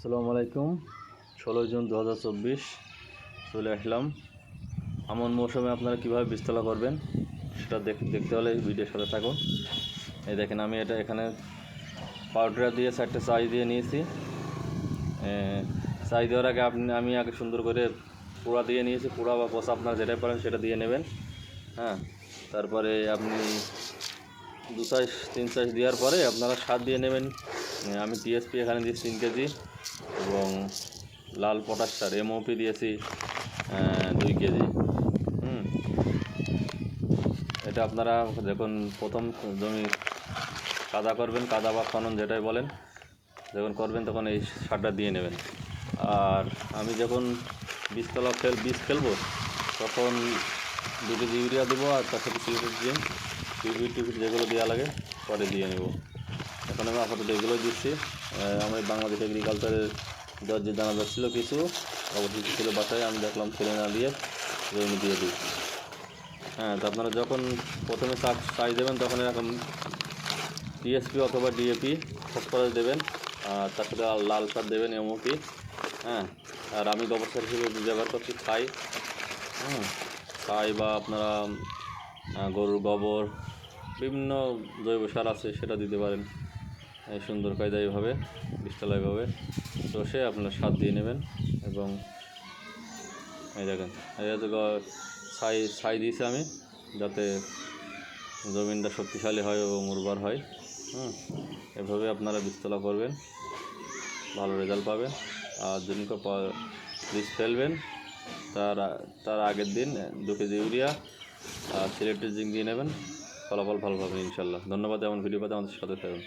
আসসালামু আলাইকুম। ষোলোই জুন দু হাজার চব্বিশ, চলে আসলাম। আমন মৌসুমে আপনারা কীভাবে বিস্তলা করবেন, সেটা দেখ, দেখতে হলে ভিডিওর সাথে থাকুন। এই দেখেন, আমি এটা এখানে পাউডার দিয়ে চারটে চাই দিয়ে নিয়েছি। চাই দেওয়ার আগে আপনি, আমি আগে সুন্দর করে পোড়া দিয়ে নিয়েছি, পোড়া বা পচা আপনারা যেটাই পারেন সেটা দিয়ে নেবেন। হ্যাঁ তারপরে আপনি দু সাইজ তিন সাইজ দেওয়ার পরে আপনারা সার দিয়ে নেবেন। আমি টিএসপি এখানে দিয়েছি তিন কেজি। এবং লাল পটাশ সার এমওপি দিয়েছি দুই কেজি। হুম। এটা আপনারা যখন প্রথম জমি কাদা করবেন, কাদা বা খনন যেটাই বলেন, যখন করবেন তখন এই সারটা দিয়ে নেবেন। আর আমি যখন বীজতলা খেল বীজ খেলব তখন দু কেজি ইউরিয়া দেবো আর তার সাথে দিন টিউবিট টিউবিট যেগুলো দেওয়া লাগে, পরে দিয়ে নেব। এখন আমি আপাতত এগুলো দিচ্ছি। আমার বাংলাদেশ এগ্রিকালচারের দেওয়ার যে জানা যাচ্ছিল কিছু, অবশিষ্ট ছিল বাসায়, আমি দেখলাম ছেলে না দিয়ে জমি দিয়ে দিই। হ্যাঁ তো আপনারা যখন প্রথমে চাষ চাষ দেবেন, তখন এরকম টিএসপি অথবা ডিএপি ফসফরাস দেবেন, আর তার সাথে লাল সার দেবেন এমওপি। হ্যাঁ আর আমি গোবর সার হিসেবে ব্যবহার করছি ছাই। হ্যাঁ ছাই বা আপনারা গরুর গোবর, বিভিন্ন জৈব সার আছে, সেটা দিতে পারেন। সুন্দর কায়দা এইভাবে বিশতলা এইভাবে রসে আপনারা সার দিয়ে নেবেন এবং এই দেখেন গ- ছাই ছাই দিয়েছি আমি যাতে জমিনটা শক্তিশালী হয় এবং উর্বর হয়। হুম, এভাবে আপনারা বিস্তলা করবেন, ভালো রেজাল্ট পাবেন। আর প- বীজ ফেলবেন, তার তার আগের দিন দু কেজি ইউরিয়া আর সিলেক্টেড জিঙ্ক দিয়ে নেবেন। ফলাফল ভালো পাবেন ইনশাল্লাহ। ধন্যবাদ, এমন ভিডিও পাতে আমাদের সাথে থাকুন।